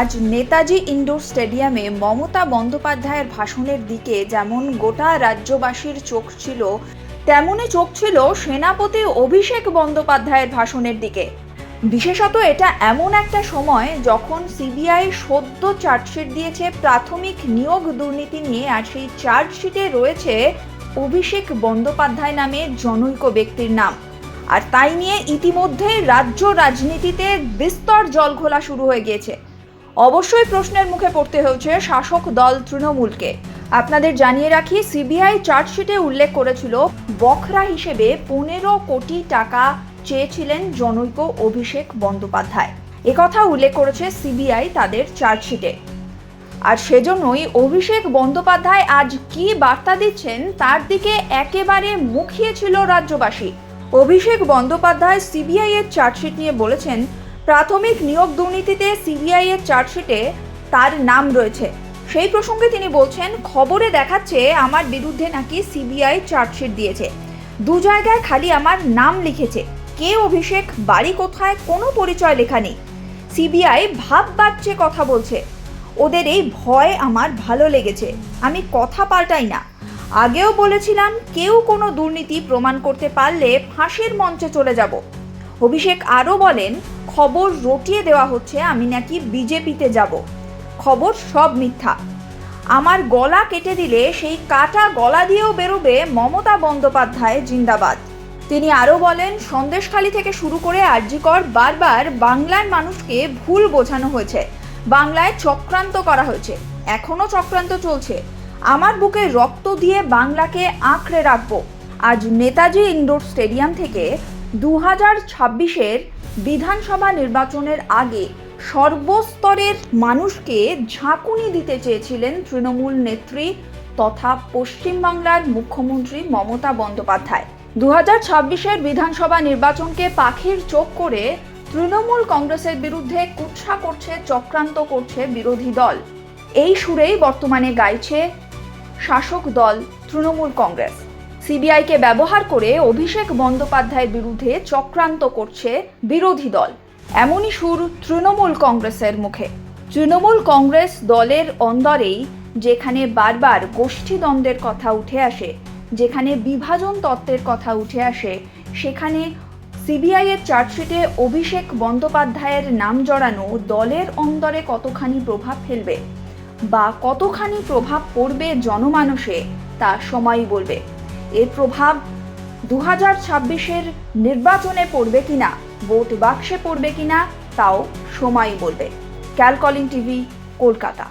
আজ নেতাজি ইনডোর স্টেডিয়ামে মমতা বন্দ্যোপাধ্যায়ের ভাষণের দিকে যেমন গোটা রাজ্যবাসীর চোখ ছিল, তেমনই চোখ ছিল সেনাপতি অভিষেক বন্দ্যোপাধ্যায়ের ভাষণের দিকে। বিশেষত এটা এমন একটা সময় যখন সিবিআই সদ্য চার্জশিট দিয়েছে, প্রাথমিক নিয়োগ দুর্নীতি নিয়ে, আর সেই চার্জশিটে রয়েছে অভিষেক বন্দ্যোপাধ্যায় নামে জনৈক ব্যক্তির নাম। আর তাই নিয়ে ইতিমধ্যে রাজ্য রাজনীতিতে বিস্তর জল ঘোলা শুরু হয়ে গিয়েছে। অবশ্যই প্রশ্নের মুখে পড়তে হয়েছে শাসক দল তৃণমূলকে। আপনাদের জানিয়ে রাখি, সিবিআই চার্জশিটে উল্লেখ করেছিল, বখরা হিসেবে পনেরো কোটি টাকা চেয়েছিলেন জনৈক অভিষেক বন্দ্যোপাধ্যায়। একথা উল্লেখ করেছে সিবিআই তাদের চার্জশিটে। আর সেজন্যই অভিষেক বন্দ্যোপাধ্যায় আজ কি বার্তা দিচ্ছেন, তার দিকে একেবারে মুখিয়ে ছিল রাজ্যবাসী। অভিষেক বন্দ্যোপাধ্যায় সিবিআই এর চার্জশিট নিয়ে বলেছেন প্রাথমিক নিয়োগ দুর্নীতিতে সিবিআই এর চার্জশিটে তার নাম রয়েছে। সেই প্রসঙ্গে তিনি বলছেন, খবরে দেখাচ্ছে আমার বিরুদ্ধে নাকি সিবিআই চার্জশিট দিয়েছে। দু জায়গায় খালি আমার নাম লিখেছে। কে অভিষেক, বাড়ি কোথায়, কোনো পরিচয় লেখা নেই। সিবিআই ভাব বাচ্চে কথা বলছে। ওদের এই ভয় আমার ভালো লেগেছে। আমি কথা পাল্টাই না। আগেও বলেছিলাম, কেউ কোনো দুর্নীতি প্রমাণ করতে পারলে ফাঁসির মঞ্চে চলে যাব। অভিষেক আরও বলেন, খবর রটিয়ে দেওয়া হচ্ছে, আমি নাকি বিজেপিতে যাব। খবর সব মিথ্যা। আমার গলা কেটে দিলে সেই কাটা গলা দিয়েও বেরোবে মমতা বন্দ্যোপাধ্যায় জিন্দাবাদ। তিনি আরও বলেন, সন্দেশখালি থেকে শুরু করে আরজিকর বারবার বাংলার মানুষকে ভুল বোঝানো হয়েছে। বাংলায় চক্রান্ত করা হয়েছে। এখনও চক্রান্ত চলছে। আমার বুকে রক্ত দিয়ে বাংলাকে আঁকড়ে রাখব। আজ নেতাজি ইনডোর স্টেডিয়াম থেকে দু হাজার ছাব্বিশের বিধানসভা নির্বাচনের আগে সর্বস্তরের মানুষকে ঝাঁকুনি দিতে চেয়েছিলেন তৃণমূল নেত্রী তথা পশ্চিমবাংলার মুখ্যমন্ত্রী মমতা বন্দ্যোপাধ্যায়। দু হাজার ছাব্বিশের বিধানসভা নির্বাচনকে পাখির চোখ করে তৃণমূল কংগ্রেসের বিরুদ্ধে কুৎসা করছে, চক্রান্ত করছে বিরোধী দল। এই সুরেই বর্তমানে গাইছে শাসক দল তৃণমূল কংগ্রেস। সিবিআইকে ব্যবহার করে অভিষেক বন্দ্যোপাধ্যায়ের বিরুদ্ধে চক্রান্ত করছে বিরোধী দল। এমনই সুর তৃণমূল কংগ্রেসের মুখে। তৃণমূল কংগ্রেস দলের অন্দরেই যেখানে বারবার গোষ্ঠীদ্বন্দ্বের কথা উঠে আসে, যেখানে বিভাজন তত্ত্বের কথা উঠে আসে, সেখানে সিবিআই এর চার্জশিটে অভিষেক বন্দ্যোপাধ্যায়ের নাম জড়ানো দলের অন্দরে কতখানি প্রভাব ফেলবে বা কতখানি প্রভাব পড়বে জনমানসে, তা সময়ই বলবে। এর প্রভাব দু হাজার ছাব্বিশের নির্বাচনে পড়বে কিনা, ভোট বাক্সে পড়বে কিনা, তাও সময় বলবে। ক্যালকলিং টিভি, কলকাতা।